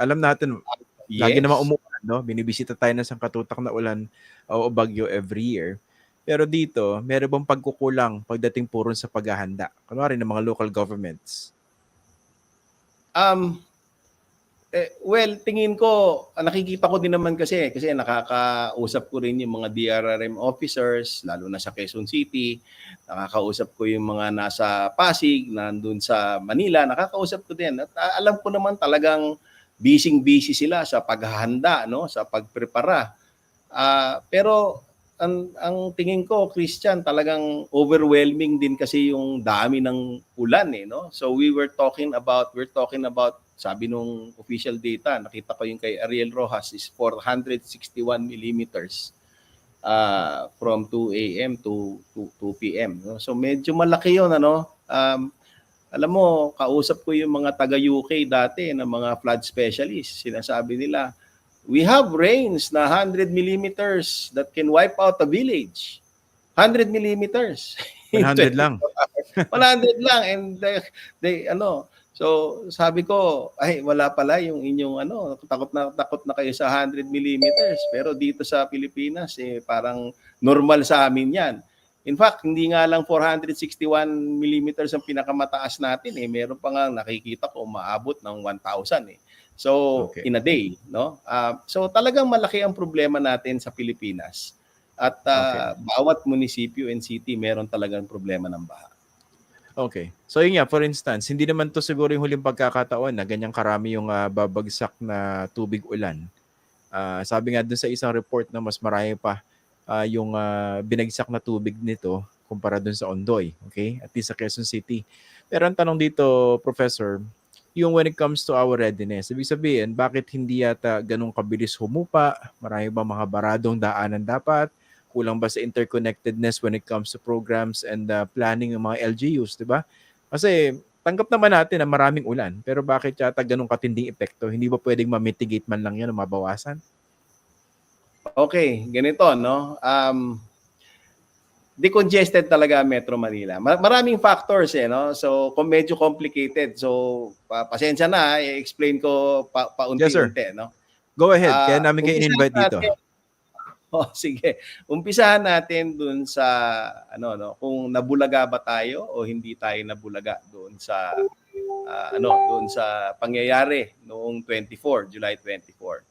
Alam natin, Yes. lagi naman umuulan, no? Binibisita tayo ng sangkatutak na ulan o bagyo every year. Pero dito, meron bang pagkukulang pagdating puro sa paghahanda? Kunwari ng mga local governments. Um, eh, well, tingin ko, ah, nakikita ko din naman kasi, kasi nakakausap ko rin yung mga DRRM officers, lalo na sa Quezon City, nakakausap ko yung mga nasa Pasig, nandun sa Manila, nakakausap ko din. At ah, alam ko naman talagang busy-busy sila sa paghahanda, no? sa pagprepara. Ah, pero ang, ang tingin ko, Christian, talagang overwhelming din kasi yung dami ng ulan eh, no? So we were talking about, we're talking about, sabi nung official data, nakita ko yung kay Ariel Rojas is 461 millimeters uh, from 2 a.m. to, to 2 p.m. No? So medyo malaki yun, ano? Um, alam mo, kausap ko yung mga taga-UK dati na mga flood specialists. Sinasabi nila, we have rains na 100 millimeters that can wipe out a village. 100 millimeters. 100 lang. 100 lang and they, they ano so sabi ko ay wala pala yung inyong ano takot na takot na kayo sa 100 millimeters pero dito sa Pilipinas eh parang normal sa amin yan in fact hindi nga lang 461 millimeters ang pinakamataas natin eh meron pa nga nakikita ko umaabot ng 1,000 eh so Okay. in a day no Ah, so talagang malaki ang problema natin sa Pilipinas at ah, bawat munisipyo and city meron talagang problema ng baha Okay. So yun nga, for instance, hindi naman to siguro yung huling pagkakataon na ganyang karami yung ah, babagsak na tubig ulan. Ah, sabi nga dun sa isang report na mas marami pa ah, yung ah, binagsak na tubig nito kumpara dun sa Ondoy, okay? At least sa Quezon City. Pero ang tanong dito, Professor, yung when it comes to our readiness, ibig sabihin, bakit hindi yata ganun kabilis humupa? Marami ba mga baradong daanan dapat? kulang ba sa interconnectedness when it comes to programs and uh, planning ng mga LGUs, di ba? Kasi tanggap naman natin na maraming ulan, pero bakit yata ganun katinding epekto? Hindi ba pwedeng ma-mitigate man lang yan o mabawasan? Okay, ganito, no? Um, decongested talaga ang Metro Manila. Mar- maraming factors, eh, no? So, kung medyo complicated. So, pa- pasensya na, i-explain ko pa- paunti-unti, no? Go ahead, Ah, kaya namin kayo umpisahan invite dito. Oh, sige. Umpisahan natin dun sa ano no, kung nabulaga ba tayo o hindi tayo nabulaga doon sa ah, ano, doon sa pangyayari noong 24, July 24.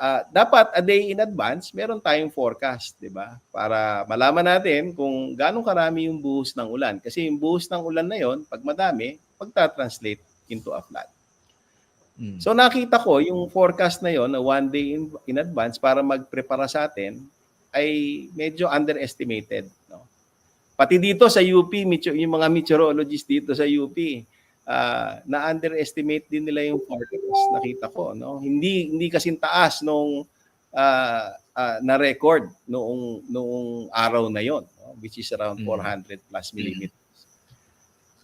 Ah, dapat a day in advance, meron tayong forecast, 'di ba? Para malaman natin kung gaano karami yung buhos ng ulan kasi yung buhos ng ulan na 'yon, pag madami, pagta-translate into a flood. Mm. So nakita ko yung forecast na yon na one day in, in advance para magprepara sa atin ay medyo underestimated. No? Pati dito sa UP, yung mga meteorologists dito sa UP, ah, na-underestimate din nila yung forecast. Nakita ko. No? Hindi, hindi kasing taas nung ah, ah, na-record noong, noong araw na yon, no? which is around Mm. 400 plus millimeters.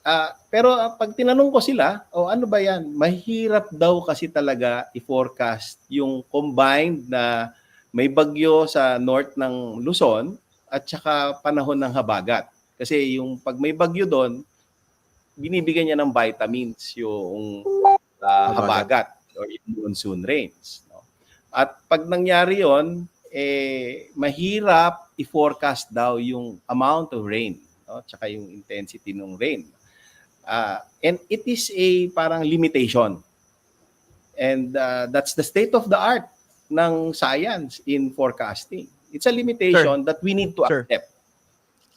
Ah, pero ah, pag tinanong ko sila, o ano ba yan? Mahirap daw kasi talaga i-forecast yung combined na may bagyo sa north ng Luzon at saka panahon ng habagat. Kasi yung pag may bagyo doon, binibigyan niya ng vitamins yung ah, habagat or yung monsoon rains. No? At pag nangyari yon, eh, mahirap i-forecast daw yung amount of rain, no? tsaka yung intensity ng rain. Ah, and it is a parang limitation. And ah, that's the state of the art ng science in forecasting. It's a limitation that we need to Sure. accept.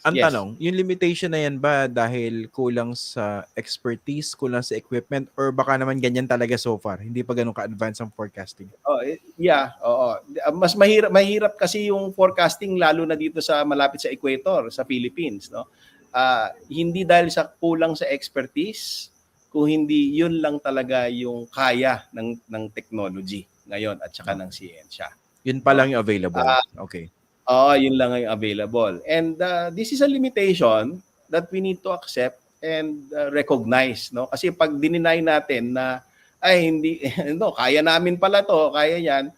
Ang Yes. tanong, yung limitation na yan ba dahil kulang sa expertise, kulang sa equipment, or baka naman ganyan talaga so far? Hindi pa ganun ka-advance ang forecasting. Oh, eh, yeah, oo. Ah, Mas mahirap mahirap kasi yung forecasting lalo na dito sa malapit sa equator sa Philippines, no? Ah, hindi dahil sa kulang sa expertise, kung hindi yun lang talaga yung kaya ng ng technology ngayon at saka ng siyensya. Yun pa lang yung available. Ah, okay. Oo, yun lang ang available. And uh, this is a limitation that we need to accept and uh, recognize, no? Kasi pag dininay natin na ay hindi no, kaya namin pala to, kaya yan,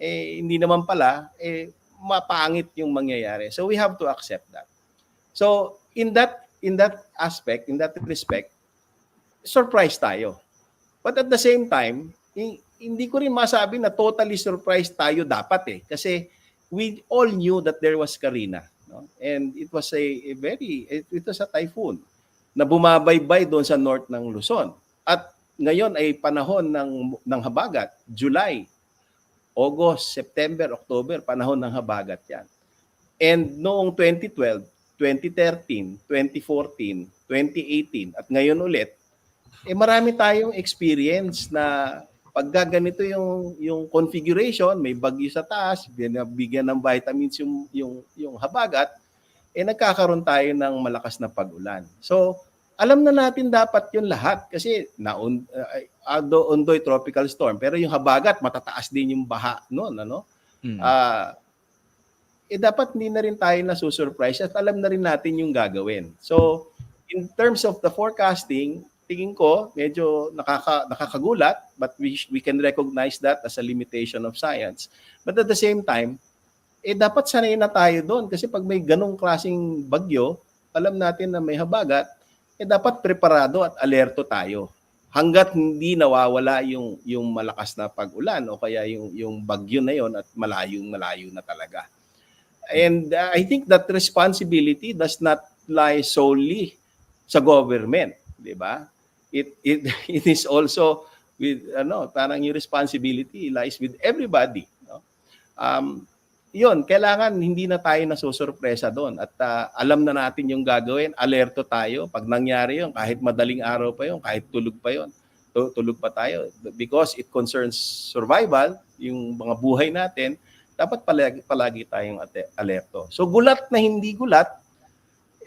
eh hindi naman pala eh mapangit yung mangyayari. So we have to accept that. So in that in that aspect, in that respect, surprise tayo. But at the same time, hindi ko rin masabi na totally surprised tayo dapat eh. Kasi we all knew that there was Karina. No? And it was a, a very, it, it was a typhoon na bumabaybay doon sa north ng Luzon. At ngayon ay panahon ng, ng habagat, July, August, September, October, panahon ng habagat yan. And noong 2012, 2013, 2014, 2018, at ngayon ulit, eh marami tayong experience na pag ganito yung yung configuration, may bagyo sa taas, binabigyan ng vitamins yung yung yung habagat, eh nagkakaroon tayo ng malakas na pag-ulan. So, alam na natin dapat yun lahat kasi na uh, Ondoy tropical storm pero yung habagat matataas din yung baha noon ano Mm. ah eh dapat hindi na rin tayo nasusurprise at alam na rin natin yung gagawin. So, in terms of the forecasting, tingin ko medyo nakaka, nakakagulat but we, we can recognize that as a limitation of science. But at the same time, eh dapat sanay na tayo doon kasi pag may ganong klaseng bagyo, alam natin na may habagat, eh dapat preparado at alerto tayo. Hanggat hindi nawawala yung yung malakas na pag-ulan o kaya yung yung bagyo na yon at malayong malayo na talaga. And uh, I think that responsibility does not lie solely sa government, 'di ba? It it it is also with ano, parang yung responsibility lies with everybody, no? Um, yun, kailangan hindi na tayo nasusurpresa doon at uh, alam na natin yung gagawin, alerto tayo pag nangyari yun, kahit madaling araw pa yun, kahit tulog pa yun, tu- tulog pa tayo because it concerns survival, yung mga buhay natin, dapat palagi, palagi tayong alerto. So gulat na hindi gulat,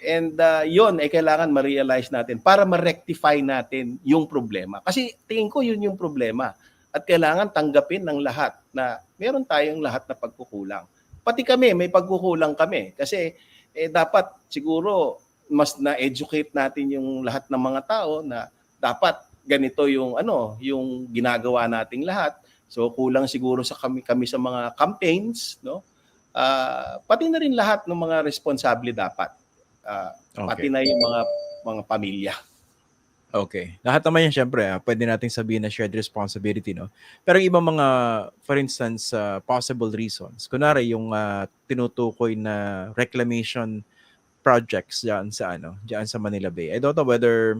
and uh, yun ay kailangan ma-realize natin para ma-rectify natin yung problema. Kasi tingin ko yun yung problema. At kailangan tanggapin ng lahat na meron tayong lahat na pagkukulang. Pati kami, may pagkukulang kami. Kasi eh, dapat siguro mas na-educate natin yung lahat ng mga tao na dapat ganito yung ano, yung ginagawa nating lahat. So kulang siguro sa kami kami sa mga campaigns, no? Ah, pati na rin lahat ng mga responsable dapat. Pati Okay. na yung mga mga pamilya. Okay. Lahat naman yan, syempre, ah, pwede nating sabihin na shared responsibility, no? Pero yung ibang mga, for instance, ah, possible reasons. Kunwari, yung ah, tinutukoy na reclamation projects dyan sa, ano, dyan sa Manila Bay. I don't know whether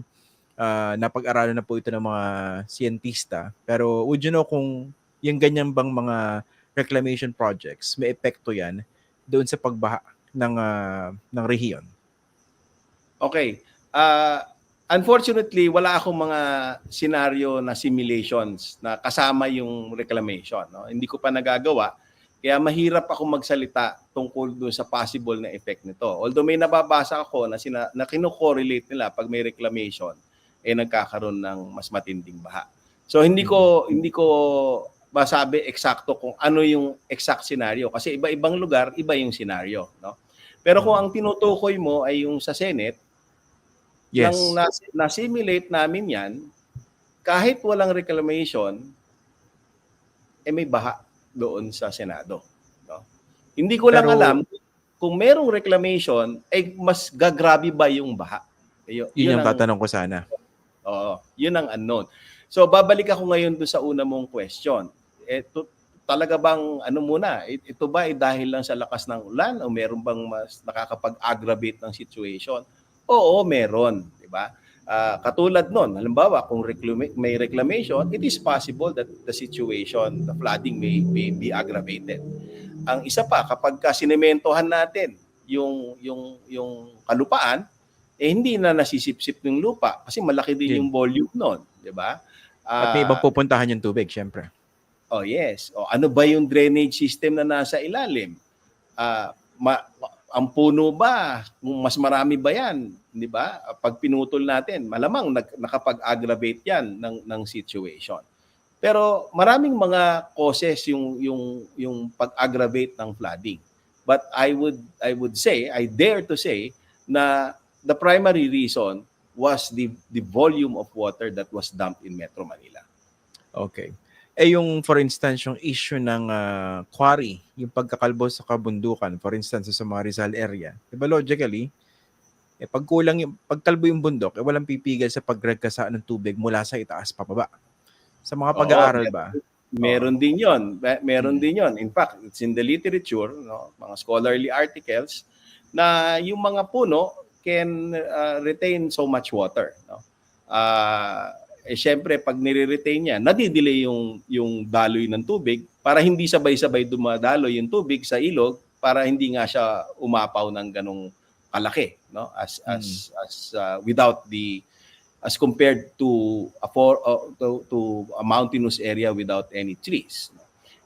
ah, napag-aralan na po ito ng mga siyentista. Pero would you know kung yung ganyan bang mga reclamation projects, may epekto yan doon sa pagbaha ng, ah, ng rehiyon? Okay. Ah, unfortunately, wala akong mga senaryo na simulations na kasama yung reclamation. No? Hindi ko pa nagagawa. Kaya mahirap ako magsalita tungkol doon sa possible na effect nito. Although may nababasa ako na, sina, na kino-correlate nila pag may reclamation, eh nagkakaroon ng mas matinding baha. So hindi ko hindi ko masabi eksakto kung ano yung exact scenario kasi iba-ibang lugar, iba yung scenario, no? Pero kung ang tinutukoy mo ay yung sa Senate, Yes. nang nas- na-simulate namin yan, kahit walang reclamation, eh may baha doon sa Senado. No? Hindi ko lang Pero- alam kung merong reclamation, eh mas gagrabe ba yung baha? Yun, Yun yung ang- tatanong ko sana. Oo, yun ang unknown. So babalik ako ngayon doon sa una mong question. Ito talaga bang ano muna, it- ito ba ay dahil lang sa lakas ng ulan o meron bang mas nakakapag-aggravate ng situation? Oo, meron, di ba? Ah, katulad nun, halimbawa, kung reclama- may reclamation, it is possible that the situation, the flooding may, may be aggravated. Ang isa pa, kapag ka sinementohan natin yung, yung, yung kalupaan, eh hindi na nasisipsip ng lupa kasi malaki din Okay. yung volume nun, di ba? At may Ah, ibang pupuntahan yung tubig, syempre. Oh yes. O ano ba yung drainage system na nasa ilalim? Ma- ma- ang puno ba? Mas marami ba 'yan, 'di ba? Pag pinutol natin, malamang nag- nakapag-aggravate 'yan ng ng situation. Pero maraming mga causes yung yung yung pag-aggravate ng flooding. But I would I would say, I dare to say na the primary reason was the the volume of water that was dumped in Metro Manila. Okay. Eh yung for instance yung issue ng ah, quarry, yung pagkakalbo sa kabundukan, for instance sa mga Rizal area. 'Di ba logically, eh pag kulang yung pagkalbo yung bundok, eh walang pipigil sa pagregkasa ng tubig mula sa itaas pababa. Sa mga pag-aaral ba? Meron din 'yon. Me- Meron Mm. din 'yon. In fact, it's in the literature, no, mga scholarly articles na yung mga puno can uh, retain so much water, no. Ah, eh syempre pag nire-retain niya, nadidelay yung yung daloy ng tubig para hindi sabay-sabay dumadaloy yung tubig sa ilog para hindi nga siya umapaw ng ganong kalaki, no? As as as uh, without the as compared to a for uh, to, to a mountainous area without any trees. no?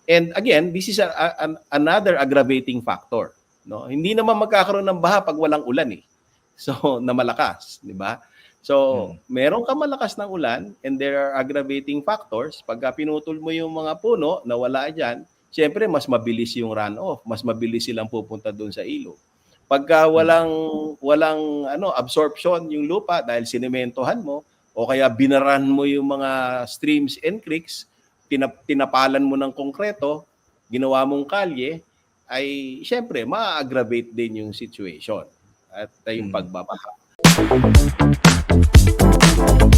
And again, this is a, a- an- another aggravating factor. No, hindi naman magkakaroon ng baha pag walang ulan eh. So, na malakas, di ba? So, meron ka malakas ng ulan and there are aggravating factors. Pagka pinutol mo yung mga puno na wala diyan, syempre mas mabilis yung runoff, mas mabilis silang pupunta doon sa ilog. Pagka walang walang ano absorption yung lupa dahil sinementohan mo o kaya binaran mo yung mga streams and creeks, tinap- tinapalan mo ng konkreto, ginawa mong kalye, ay syempre ma-aggravate din yung situation at uh, yung Hmm. pagbabaha. Thank you.